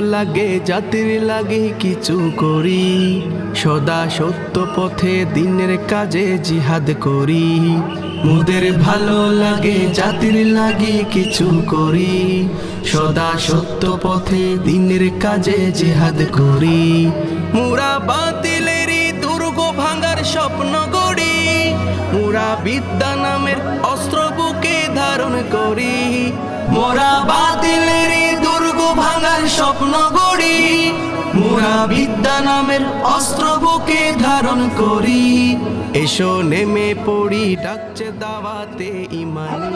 লাগে জাতির লাগে কিছু করি। সদা সত্য পথে দিনের কাজে জিহাদ করি। মুদের ভালো লাগে জাতির লাগে কিছু করি। সদা সত্য পথে দিনের কাজে জিহাদ করি। মুরা বাতিলেরই দুর্গ ভাঙার স্বপ্ন মোরা বিদ্যা নামের অস্ত্র বুকে ধারণ করি। মোরা বাতিলের দুর্গ ভাঙার স্বপ্ন গড়ি। মোরা বিদ্যা নামের অস্ত্র বুকে ধারণ করি। এসো নেমে পড়ি, ডাকছে দাওয়াতে ইমানি।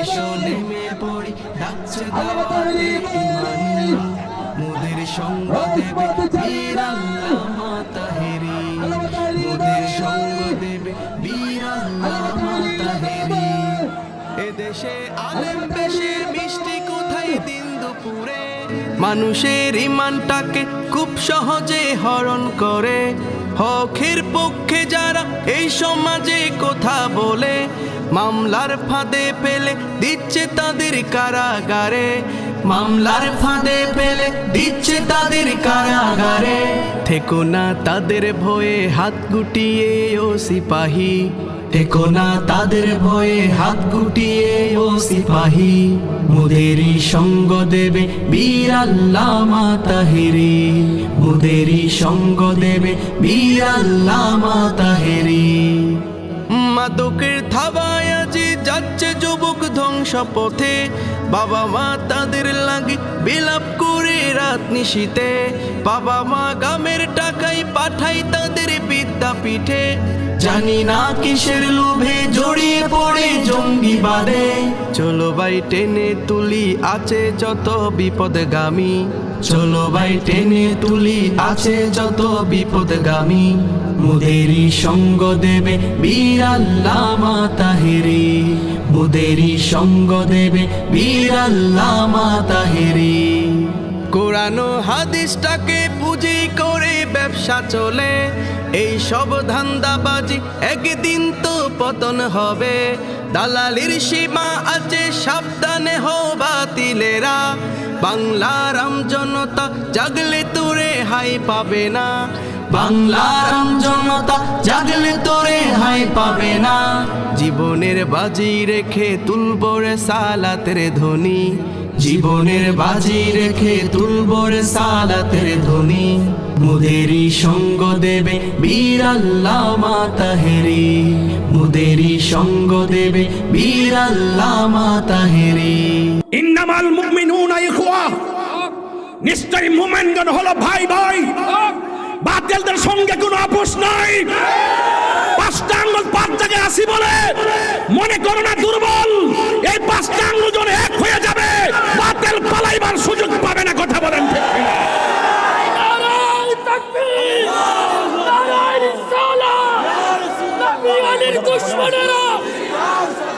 এসো নেমে পড়ি, ডাকছে দাওয়াতে ইমানি। মোদের সঙ্গ দেবে বীর আল্লামা তাহেরি এদেশে আলেম বেশে, মিষ্টি কোথায় দিন দুপুরে? মানুষের ইমানটাকে খুব সহজে হরণ করে। হকের পক্ষে যারা এই সমাজে কথা বলে, মামলার ফাঁদে পেলে দিচ্ছে তাদের কারাগারে। মামলার ফাঁদে পেলে দিচ্ছে তাদের কারাগারে। থেকো না তাদের ভয়ে হাত গুটিয়ে, ও সিপাহী। থেকো না তাদের ভয়ে, হাত গুটিয়ে ও সিপাহী। মুদেরই সঙ্গ দেবে মুদেরই সঙ্গ দেবে মাদকের থাবায় আজি যাচ্ছে যুবক ধ্বংস পথে বাবা মা তাদের লাগে বিলাপ করে রাত নিশীতে। বাবা মা গামের টাকাই পাঠাই তাদের বিদ্যাপীঠে জানি না কিসের লোভে জড়িয়ে পড়ে জঙ্গি বাদে। চলো ভাই, টেনে তুলি, আছে যত বিপদগামী। চলো ভাই, টেনে তুলি, আছে যত বিপদগামী। মুদেরই সঙ্গ দেবে বীর আল্লামা তাহেরি মুদেরই সঙ্গ দেবে বীর আল্লামা তাহেরি কোরআন হাদিসটাকে পুঁজি করে ব্যবসা চলে। এই সব ধান্দাবাজি একদিন তো পতন হবে। দালালির সীমা আছে, সাবধানে হো বাতিলেরা। বাংলার জনতা জাগলে তোরে হাই পাবে না। বাংলার জনতা জাগলে তোরে হাই পাবে না। জীবনের বাজি রেখে তুলবরে সালাতের ধ্বনি। জীবনের বাজি রেখে তুলবর সালাতের ধ্বনি। মুদেরই সঙ্গ দেবে বীর আল্লামা তাহেরি মুদেরই সঙ্গ দেবে বীর আল্লামা তাহেরি ইন্নামাল মুমিনুনা ইখওয়া। নিশ্চয়ই মুমিনগণ হলো ভাই ভাই। বাতিলদের সঙ্গে কোনো আপোষ নাই। পাঁচটা আঙ্গুল পাঁচ জায়গায় আসি বলে। মনে করো না দুর্বল। এই পাঁচটা আঙ্গুল যখন এক হয়ে যাবে বাতিল পালাইবার সুযোগ পাবে না কথা বলেন ঠিক কিনা? নারায় তাকবীর নারায় রিসালাত নবী আলীর দুশমনেরা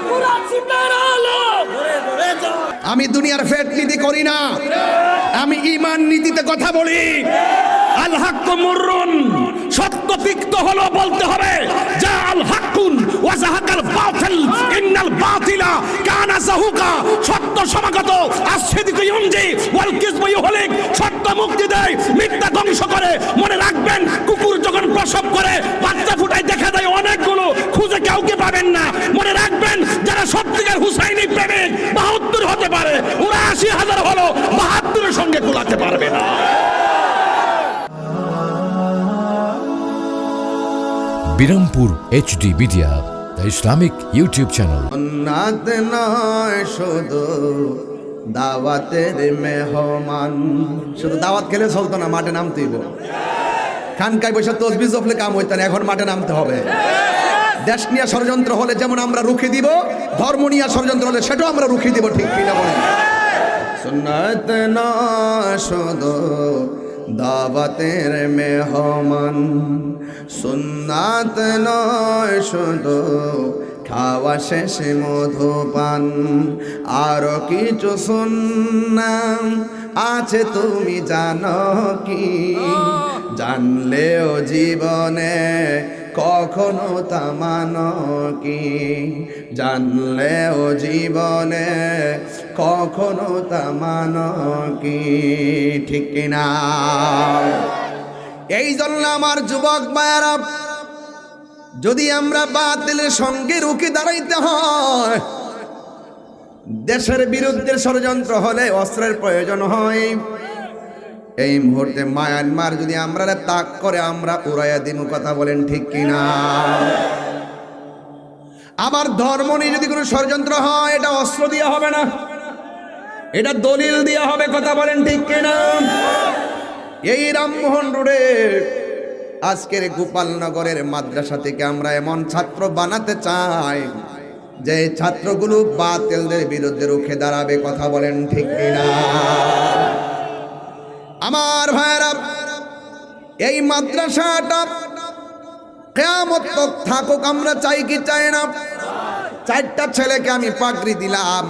পুরা সিতারা আলো আমি দুনিয়ার ফেট নীতি করি না। আমি ইমান নীতিতে কথা বলি। সত্য তিক্ত হলো বলতে হবে, যা ইন্নাল বাতিলা কানা জাহুকা সত্য সমাগত ওয়াল সত্য মুক্তি দেয়, মিথ্যা ধ্বংস করে। মনে রাখবেন, কুকুর যখন প্রসব করে, বাচ্চা ফুটায় দেখা যায় অনেকগুলো, খুঁজে কাউকে পাবেন না। মনে রাখবেন, যারা সত্যিকার হুসাইনি প্রেমিক বাহাত্তর হতে পারে আশি হাজার হলো বাহাত্তরের সঙ্গে কুলাতে পারবে না। Birampur HD media Islamic YouTube channel নাত নয় শুধু দাওয়াতের মেহমান। শুধু দাওয়াত খেলে চলতো না মাঠে নামতে নামতেই খানকায় বসে তসবি জফলে কাম হইতো না এখন মাঠে নামতে হবে। দেশ নিয়ে ষড়যন্ত্র হলে যেমন আমরা রুখে দিব ধর্ম নিয়ে ষড়যন্ত্র হলে সেটাও আমরা রুখে দিব ঠিক কিনা বলেন? সুন্নাত নয় শুধু দাওয়াতের মেহমান, সুন্নাত নয় শুধু খাওয়া শেষে মধুপান। আরও কিছু শুননাম আছে তুমি জানো কি? জানলেও জীবনে কখনো তা মানো কি? জানলেও জীবনে কখনো তা মানো কি ঠিক কিনা? এই জন্য আমার যুবক মায়েরা যদি আমরা বাতিলের সঙ্গে রুখে দাঁড়াইতে হয়, দেশের বিরুদ্ধে ষড়যন্ত্র হলে অস্ত্রের প্রয়োজন হয়। এই মুহূর্তে মায়ানমার যদি আমরা তাক করে, আমরা উড়াইয়া দিন কথা বলেন ঠিক কিনা? আমার ধর্ম নিয়ে যদি কোনো ষড়যন্ত্র হয়, এটা অস্ত্র দিয়ে হবে না। এটা দলিল দিয়ে হবে, কথা বলেন ঠিক কিনা? এই রামমোহন রোডে আজকের গোপালনগরের মাদ্রাসা থেকে আমরা এমন ছাত্র বানাতে চাই, যে ছাত্রগুলো বাতিলদের বিরুদ্ধে রুখে দাঁড়াবে, কথা বলেন ঠিক কিনা? আমার ভাইরা এই মাদ্রাসাটা কেয়ামত তক থাকুক, আমরা চাই কি চাই না? চারটা ছেলেকে আমি পাগড়ি দিলাম।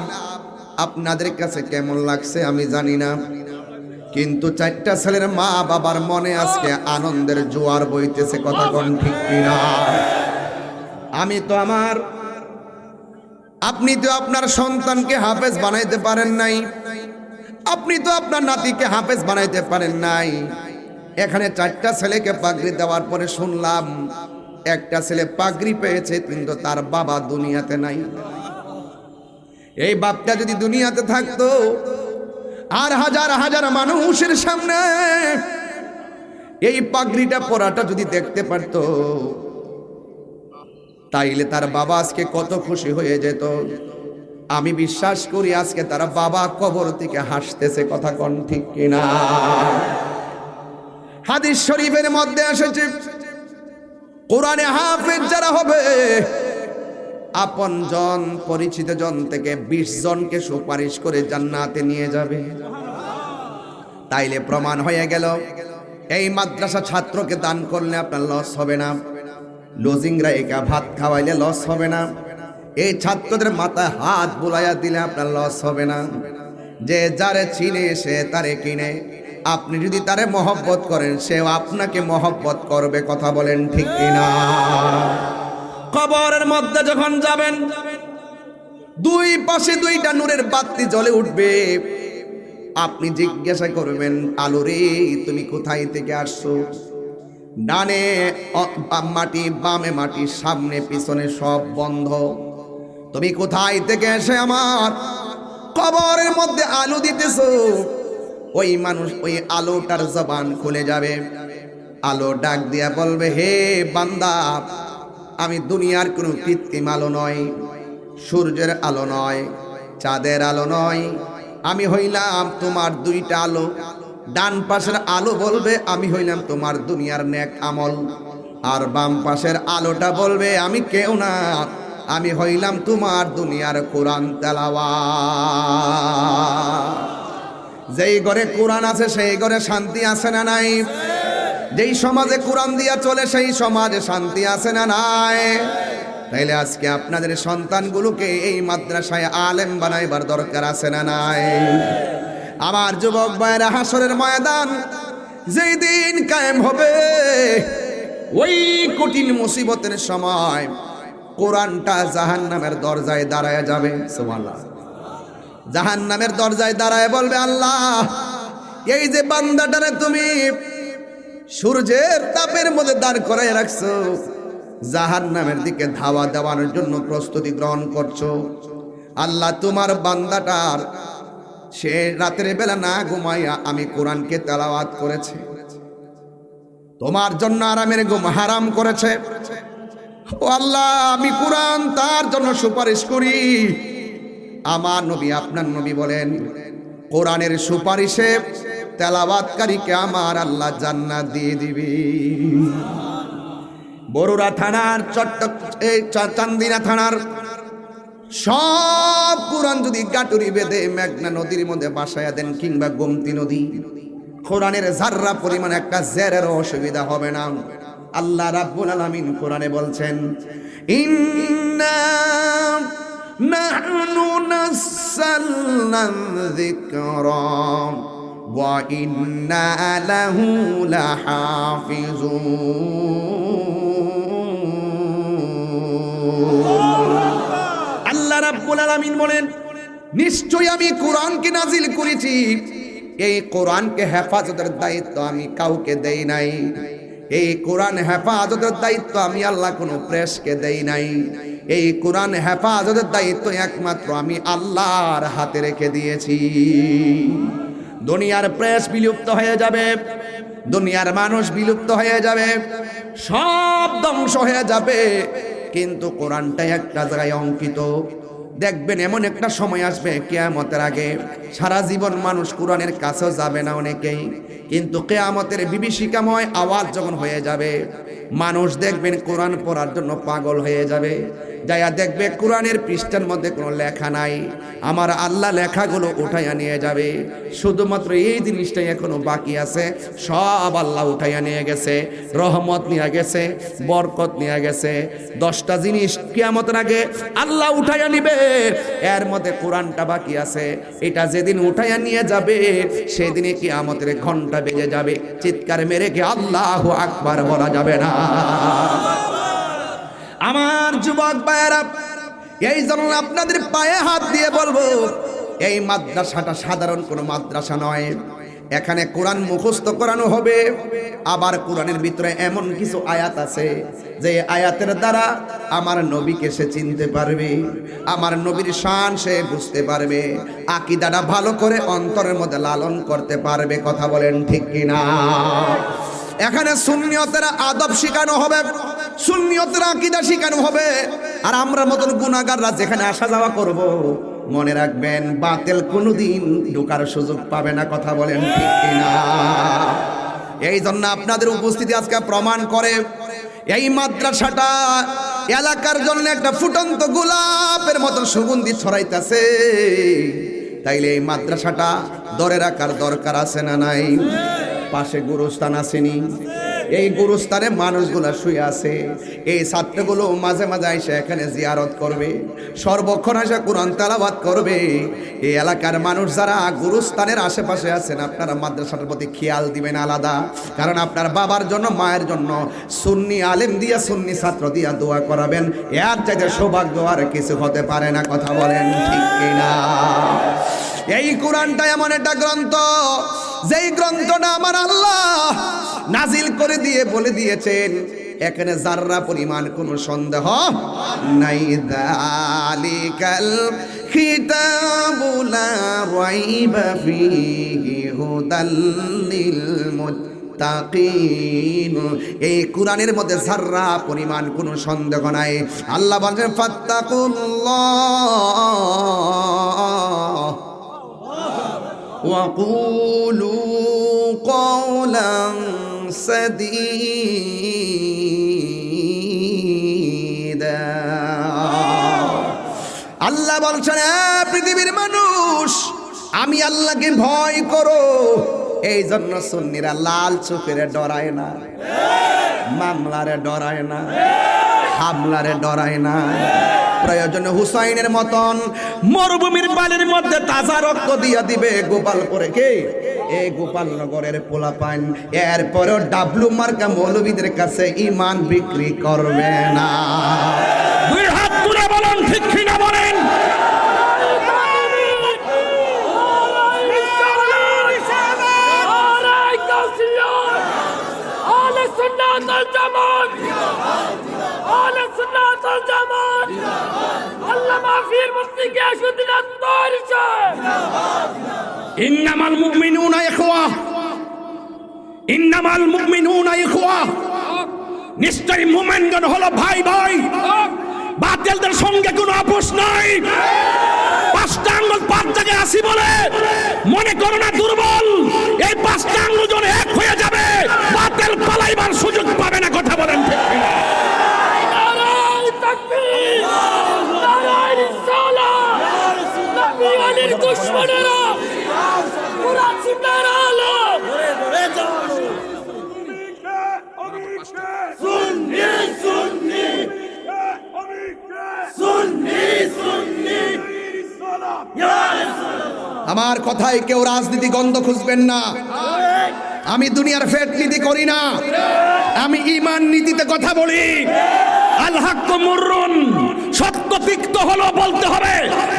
আপনাদের কাছে কেমন লাগছে আমি জানি না। কিন্তু চারটা ছেলের মা বাবার মনে আজকে আনন্দের জোয়ার বইতেছে, কথা কোন ঠিক কিনা? আমি তো আমার, আপনি তো আপনার সন্তানকে হাফেজ বানাইতে পারেন নাই। আপনি তো আপনার নাতিকে হাফেজ বানাইতে পারেন নাই। এখানে চারটা ছেলেকে পাগড়ি দেওয়ার পরে শুনলাম একটা ছেলে পাগড়ি পেয়েছে, কিন্তু তার বাবা দুনিয়াতে নাই। এই বাপটা যদি দুনিয়াতে থাকতো, আর হাজার হাজার মানুষের সামনে এই পাগড়িটা পরাটা যদি দেখতে পারতো, তাইলে তার বাবা আজকে কত খুশি হয়ে যেত। আমি বিশ্বাস করি আজকে তার বাবা কবর থেকে হাসতেছে, কথা কন ঠিক কিনা। হাদিস শরীফের মধ্যে এসেছে কোরআনে হাফেজ যারা হবে, আপন জন, পরিচিত জন থেকে বিশ জনকে সুপারিশ করে জান্নাতে নিয়ে যাবে। তাইলে প্রমাণ হয়ে গেল, এই মাদ্রাসা ছাত্রকে দান করলে আপনার লস হবে না। লজিংরা একা ভাত খাওয়াইলে লস হবে না। এই ছাত্রদের মাথায় হাত বুলাইয়া দিলে আপনার লস হবে না। যে যারে চিনে সে তারে কিনে। আপনি যদি তারে মহব্বত করেন, সেও আপনাকে মহব্বত করবে, কথা বলেন ঠিক কিনা? কবরের মধ্যে যখন যাবেন, দুই পাশে দুইটা নূরের বাতি জ্বলে উঠবে। আপনি জিজ্ঞাসা করবেন, আলো রে, তুমি কোথায় থেকে আসছো? ডানে মাটি, বামে মাটি, সামনে, পিছনে সব বন্ধ। তুমি কোথায় থেকে এসে আমার কবরের মধ্যে আলো দিতেছো? ওই মানুষ, ওই আলোটার জবান খুলে যাবে। আলো ডাক দিয়া বলবে, হে বান্দা, আমি দুনিয়ার কোনো কৃত্রিম আলো নয়, সূর্যের আলো নয়, চাঁদের আলো নয়। আমি হইলাম তোমার দুইটা আলো। ডান পাশের আলো বলবে, আমি হইলাম তোমার দুনিয়ার নেক আমল। আর বাম পাশের আলোটা বলবে, আমি কেউ না, আমি হইলাম তোমার দুনিয়ার কোরআন তেলাওয়া যেই ঘরে কোরআন আছে, সেই ঘরে শান্তি আছে না নাই? যেই সমাজে কোরআন দিয়া চলে, সেই সমাজে শান্তি আছে না নাই? তাইলে আজকে আপনাদের সন্তানগুলোকে এই মাদ্রাসায় আলেম বানাইবার দরকার আছে না নাই? আমার যুবক ভাইয়েরা হাসরের ময়দান যেই দিন কায়েম হবে, ওই কঠিন মুসিবতের সময় কোরআনটা জাহান নামের দরজায় দাঁড়ায় যাবে, সুবহানাল্লাহ। জাহান নামের দরজায় দাঁড়ায় বলবে, আল্লাহ, এই যে বান্দাটারে তুমি সূর্যের তাপের মধ্যে দাঁড় করাই রাখছো জাহান নামের দিকে ধাওয়া দেওয়ার জন্য প্রস্তুতি গ্রহণ করছ। আল্লাহ, তোমার বান্দাটার সে রাতের বেলা না ঘুমাইয়া আমি কোরআনকে তেলাওয়াত করেছে। তোমার জন্য আরামের ঘুম হারাম করেছে। ও আল্লাহ, আমি কোরআন তার জন্য সুপারিশ করি। আমার নবী, আপনার নবী বলেন, কোরআনের সুপারিশে তেলাবাতকারীকে আমার আল্লাহ জান্নাত দিয়ে দিবি। বরুড়া থানার চট্ট এই চান্দিনা থানার সব কোরআন যদি গাটুরি বেঁধে মেঘনা নদীর মধ্যে বাসায়া দেন কিংবা গোমতি নদী, কোরআনের জাররা পরিমাণ একটা জেরের অসুবিধা হবে না। আল্লাহ রাব্বুল আলামিন কোরআনে বলছেন, ইন্না নাসালনা যিকরা ওয়া ইন্না লাহু লাহাফিজুন আল্লাহ রাব্বুল আলামিন বলেন, নিশ্চয়ই আমি কোরআনকে নাজিল করেছি। এই কোরআনকে হেফাজতের দায়িত্ব আমি কাউকে দেই নাই। এই কোরআন হেফাজতের দায়িত্ব আমি আল্লাহ কোনো প্রেসকে দেই নাই। এই কোরআন হেফাজতের দায়িত্ব একমাত্র আমি আল্লাহর হাতে রেখে দিয়েছি। দুনিয়ার প্রেস বিলুপ্ত হয়ে যাবে, দুনিয়ার মানুষ বিলুপ্ত হয়ে যাবে, সব ধ্বংস হয়ে যাবে। কিন্তু কোরআনটাই একটা জায়গায় অঙ্কিত। দেখবেন এমন একটা সময় আসবে কেয়ামতের আগে সারা জীবন মানুষ কোরআনের কাছেও যাবে না অনেকেই। কিন্তু কেয়ামতের বিভীষিকাময় আওয়াজ যখন হয়ে যাবে, মানুষ দেখবেন কোরআন পড়ার জন্য পাগল হয়ে যাবে। যাইয়া দেখবে কোরআনের পৃষ্ঠার মধ্যে কোনো লেখা নাই। আমার আল্লাহ লেখাগুলো উঠাইয়া নিয়ে যাবে। শুধুমাত্র এই জিনিসটাই এখনও বাকি আছে। সব আল্লাহ উঠাইয়া নিয়ে গেছে। রহমত নিয়ে গেছে, বরকত নিয়ে গেছে। দশটা জিনিস কিয়ামতের আগে আল্লাহ উঠাইয়া নিবে। এর মধ্যে কোরআনটা বাকি আছে। এটা যেদিন উঠাইয়া নিয়ে যাবে সেদিনে কি কিয়ামতের ঘণ্টা বেজে যাবে। চিৎকার মেরে কি আল্লাহ আকবার বলা যাবে না। আমার যুবক ভাইয়েরা, এই জন্য আপনাদের পায়ে হাত দিয়ে বলব, এই মাদ্রাসাটা সাধারণ কোনো মাদ্রাসা নয়। এখানে কোরআন মুখস্থ করানো হবে, আবার কোরআনের ভিতরে এমন কিছু আয়াত আছে, যে আয়াতের দ্বারা আমার নবীকে সে চিনতে পারবে, আমার নবীর শান সে বুঝতে পারবে, আকিদাটা ভালো করে অন্তরের মধ্যে লালন করতে পারবে, কথা বলেন ঠিক কিনা? এখানে সুন্নিয়তের আদব শেখানো হবে। সুন্নিয়তের আকিদা শেখানো হবে। আর আমরা মতন গুণাগাররা যেখানে আসা যাওয়া করব, মনে রাখবেন, বাতেল কোনোদিন ঢোকার সুযোগ পাবে না, কথা বলেন ঠিক কিনা? এই জন্য আপনাদের উপস্থিতি আজকে প্রমাণ করে, এই মাদ্রাসাটা এলাকার জন্য একটা ফুটন্ত গোলাপের মতো সুগন্ধি ছড়াইতেছে। তাইলে এই মাদ্রাসাটা ধরে রাখার দরকার আছে না নাই? পাশে গুরুস্থান আসেনি এই গুরুস্থানে মানুষগুলা শুয়ে আছে। এই ছাত্রগুলো মাঝে মাঝে এসে এখানে জিয়ারত করবে। সর্বক্ষণ এসে কোরআন তেলাবাদ করবে। এই এলাকার মানুষ যারা গুরুস্থানের আশেপাশে আছেন, আপনারা মাদ্রাসাটার প্রতি খেয়াল দিবেন আলাদা। কারণ আপনার বাবার জন্য, মায়ের জন্য সুন্নি আলেম দিয়া, সুন্নি ছাত্র দিয়া দোয়া করাবেন। এর চাইতে সৌভাগ্য আর কিছু হতে পারে না, কথা বলেন ঠিক কিনা? এই কোরআনটা এমন একটা গ্রন্থ, যেই গ্রন্থটা আমার আল্লাহ নাজিল করে দিয়ে বলে দিয়েছেন, এখানে যার্রা পরিমাণ কোনো সন্দেহ নাই। দালিকাল খিতাবুলা রাইবা ফিহি হুদাল লিল মুত্তাকিন। মুত্তাকিন এই কুরআনের মধ্যে সাররা পরিমাণ কোনো সন্দেহ নাই। আল্লাহ বলেন, ফাত্তাকুল্লাহ। ওয়াকুলু কওলান সাদীদা আল্লাহ বলছেন পৃথিবীর মানুষ, আমি আল্লাহকে ভয় করো। এই জন্য সুন্নিরা লাল চোখের ডরায় না, মামলারে ডরায় না, হামলারে ডরায় না। প্রয়োজনে হুসাইনের মতন মরুভূমির বালির মধ্যে তাজা রক্ত দিয়ে দিবে গোপাল করে কে? এই গোপালনগরের পোলা পান এরপরেও ডাবলু মার্কা মৌলবীদের কাছে ইমান বিক্রি করবে না। দুই হাত তুলে বলেন ঠিক কিনা বলেন? মুমিনগণ হলো ভাই ভাই। বাতিলদের সঙ্গে কোনো আপোষ নাই। পাঁচটা আঙ্গুল পাঁচ জায়গায় আসি বলে। মনে করো না দুর্বল। এই পাঁচটা আঙ্গুল যখন এক হয়ে যাবে, বাতিল পালাইবার সুযোগ পাবে না, কথা বলেন ঠিক কিনা? দুশ্মনেরা পুরা আলো। আমার কথায় কেউ রাজনীতি গন্ধ খুঁজবেন না। আমি দুনিয়ার ফেট নীতি করি না। আমি ইমান নীতিতে কথা বলি। আল হাক্কু মুররুন। সত্য তিক্ত হলো বলতে হবে,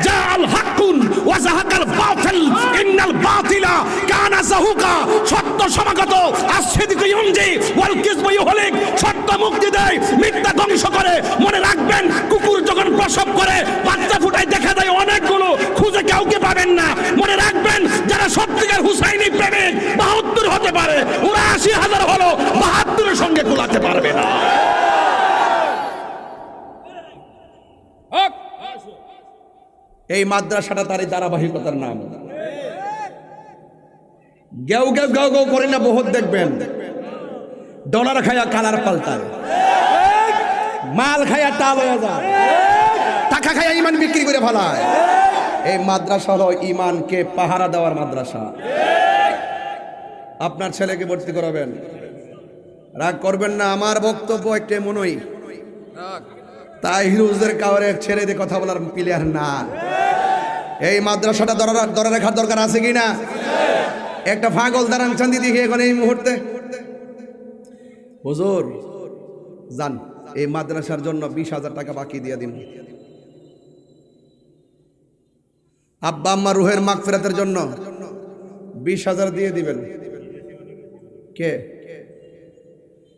যা আল হাক্কুন ওয়াজাহাকাল বাতিল, ইন্নাল বাতিলা কানা জাহুকা সত্য সমাগত আসিদিক ইউনজি ওয়াল কিসবু ইউহলিক সত্য মুক্তি দেয়, মিথ্যা ধ্বংস করে। মনে রাখবেন, কুকুর যখন প্রসব করে, বাচ্চা ফুটায় দেখা দেয় অনেকগুলো, খুঁজে কাউকে পাবেন না। মনে রাখবেন, যারা সত্যিকার হুসাইনি প্রেমিক, বাহাত্তর হতে পারে ওরা আশি হাজার হলো, বাহাত্তরের সঙ্গে কোলাতে পারবে না। এই মাদ্রাসাটা তার এই ধারাবাহিকতার নাম। গেউ গেউ গেউ গেউ করে না, বহুত দেখবেন। ডলার খায়া কালার পাল্টায়। মাল খায়া টাল হয়ে যায়। টাকা খায়া ইমান বিক্রি করে ফেলায়। এই মাদ্রাসা হলো ইমানকে পাহারা দেওয়ার মাদ্রাসা। আপনার ছেলেকে ভর্তি করাবেন। রাগ করবেন না, আমার বক্তব্য একটা মনই। তাই হিরুজদের কাউরে ছেড়ে দিয়ে কথা বলার প্লেয়ার না। এই মাদ্রাসাটা ধরে রাখার দরকার আছে কি না? একটা পাগল দাঁড়ান চান্দি দেখি এখন এই মুহূর্তে। হুজুর, যান, এই মাদ্রাসার জন্য বিশ হাজার টাকা বাকি দিয়ে দিন। আব্বা আম্মা রুহের মাগ ফেরাতের জন্য বিশ হাজার দিয়ে দিবেন। কে?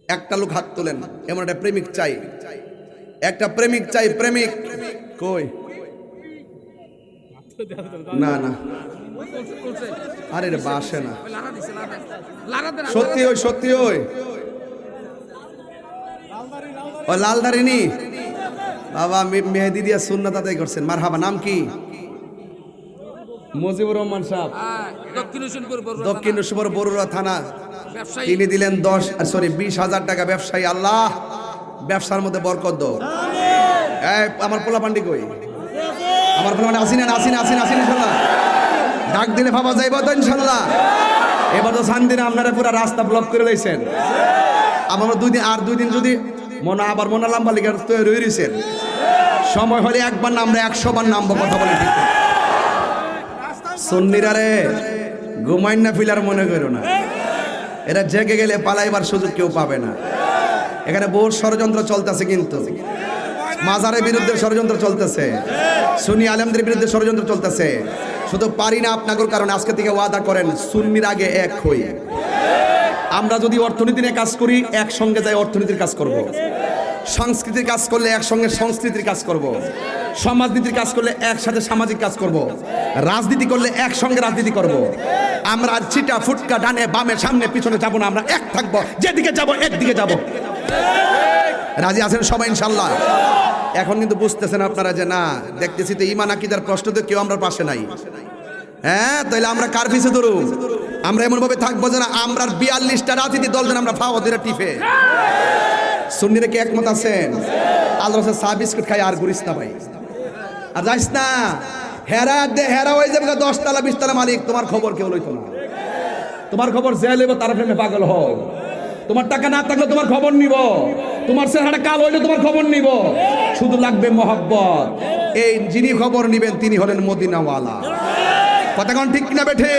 একটা লোক হাত তোলেন, এমন একটা প্রেমিক চাই। একটা প্রেমিক চাই, প্রেমিক। কই? না না। আরে রে, বাসে না। সত্যি ওই সত্যি ওই। ও লাল দারিনি বাবা মেহেদি দিয়া করছেন। মার হাবা নাম কি? মুজিবুর রহমান সাহেব। দক্ষিণ সুবর বড়ুয়া থানা। তিনি দিলেন দশ সরি বিশ হাজার টাকা ব্যবসায়ী। আল্লাহ, ব্যবসার মধ্যে বরকত দাও। আমার পোলা পান্ডি কই? আমার আসিনা ইনশাল্লাহ। ডাক দিলে যাইব তো ইনশাল্লাহ। এবার তো শান্তিনে আপনারা পুরো রাস্তা ব্লক করে লইছেন। আমার দুই দিন আর দুই দিন যদি মনে আবার মনে লাম্বা তৈরি রয়েছেন সময় হলে একবার না, আমরা একশো বার নামবো কথা বলে ঠিক সন্নিরা রে, ঘুমাইন না, ফিলার মনে করো না। এরা জেগে গেলে পালাইবার সুযোগ কেউ পাবে না। এখানে বহু ষড়যন্ত্র চলতেছে কিন্তু। মাজারের বিরুদ্ধে ষড়যন্ত্র চলতেছে সুন্নি আলেমদের বিরুদ্ধে ষড়যন্ত্র চলতেছে শুধু পারি না আপনাদের কারণে আজকে থেকে ওয়াদা করেন, সুন্নির আগে এক হই আমরা যদি অর্থনীতি নিয়ে কাজ করি, একসঙ্গে যাই অর্থনীতির কাজ করব। সংস্কৃতির কাজ করলে একসঙ্গে সংস্কৃতির কাজ করব। সমাজনীতির কাজ করলে একসাথে সামাজিক কাজ করব। রাজনীতি করলে একসঙ্গে রাজনীতি করব। আমরা ছিটা, ফুটকা, ডানে, বামে, সামনে, পিছনে যাব না, আমরা এক থাকব যেদিকে যাব, একদিকে যাব রাজি আছেন সবাই ইনশাল্লাহ এখন কিন্তু বুঝতেছেন আপনারা যে না, দেখতেছি তো ইমান আকিদার প্রশ্ন তো কেউ আমরা পাশে নাই। হ্যাঁ তাহলে আমরা কার পিছে ধরুন আমরা এমন ভাবে থাকব যে না আমরা বিয়াল্লিশটা রাজনীতি দল যেন আমরা ফাওয়া দিয়ে টিফে সুন্নিরে কি একমত আছেন? আল্লাহ চা বিস্কুট খাই আর ঘুরিস না ভাই। আর যাইস না। হেরা দে হেরা হয়ে যাবে দশতলা, বিশতলা মালিক, তোমার খবর কেউ লইতো না। তোমার খবর যে লেব তার প্রেমে পাগল হও। তোমার টাকা না থাকলে তোমার খবর নিব। তোমার চেহারা কাল হইলে তোমার খবর নিব। শুধু লাগবে মহব্বত। এই যিনি খবর নিবেন, তিনি হলেন মদিনাওয়ালা। কথা ঠিক কিনা বেঠে?